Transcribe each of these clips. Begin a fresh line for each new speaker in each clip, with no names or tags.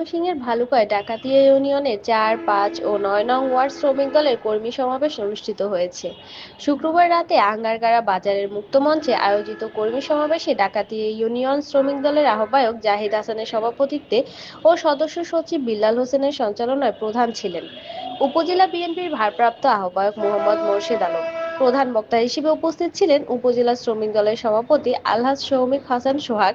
ময়মনসিংহের ভালুকায় ডাকাতিয়া ইউনিয়নের চার, পাঁচ ও নয় নং ওয়ার্ড শ্রমিক দলের কর্মী সমাবেশ অনুষ্ঠিত হয়েছে। শুক্রবার রাতে আঙ্গারগাড়া বাজারের মুক্তমঞ্চে আয়োজিত কর্মী সমাবেশে ডাকাতিয়া ইউনিয়ন শ্রমিক দলের আহ্বায়ক জাহিদ হাসানের সভাপতিত্বে ও সদস্য সচিব বিল্লাল হোসেনের সঞ্চালনায় প্রধান ছিলেন। উপজেলা বিএনপির ভারপ্রাপ্ত আহ্বায়ক মোহাম্মদ মোর্শেদ আলম। প্রধান বক্তা হিসেবে উপস্থিত ছিলেন উপজেলা শ্রমিক দলের সভাপতি আলহাজ শৌমিক হাসান সোহাগ।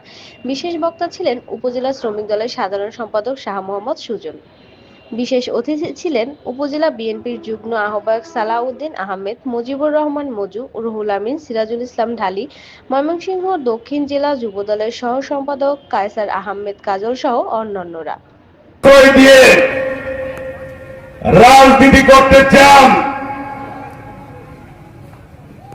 বিশেষ বক্তা ছিলেন উপজেলা শ্রমিক দলের সাধারণ সম্পাদক শাহ মোহাম্মদ সুজন। বিশেষ অতিথি ছিলেন উপজেলা বিএনপির যুগ্ম আহ্বায়ক সালাউদ্দিন আহমেদ, মুজিবুর রহমান মজু, রুহুল আমিন, সিরাজুল ইসলাম ঢালি, ময়মনসিংহ দক্ষিণ জেলা যুবদলের সহ সম্পাদক কায়সার আহমেদ কাজল সহ অন্যান্যরা।
রাজনীতি করতে চান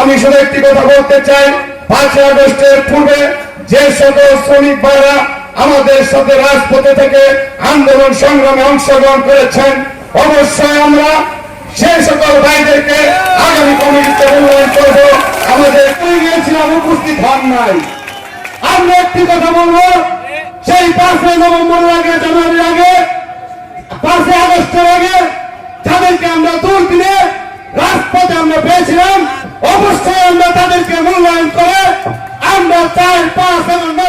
আমি শুধু একটি কথা বলতে চাই, পাঁচই আগস্টের পূর্বে যে সকল শ্রমিক ভাইরা আমাদের সাথে রাজপথে থেকে আন্দোলন সংগ্রামে অংশগ্রহণ করেছেন, অবশ্যই আমরা সেই সকল ভাইদেরকে আগামী কমিটিতে মূল্যায়ন করব। আমাদের গিয়েছিলাম উপস্থিত হন নাই। আমরা একটি কথা বলব, সেই পাঁচই নভেম্বর আগে del que eh. en Coré, el paso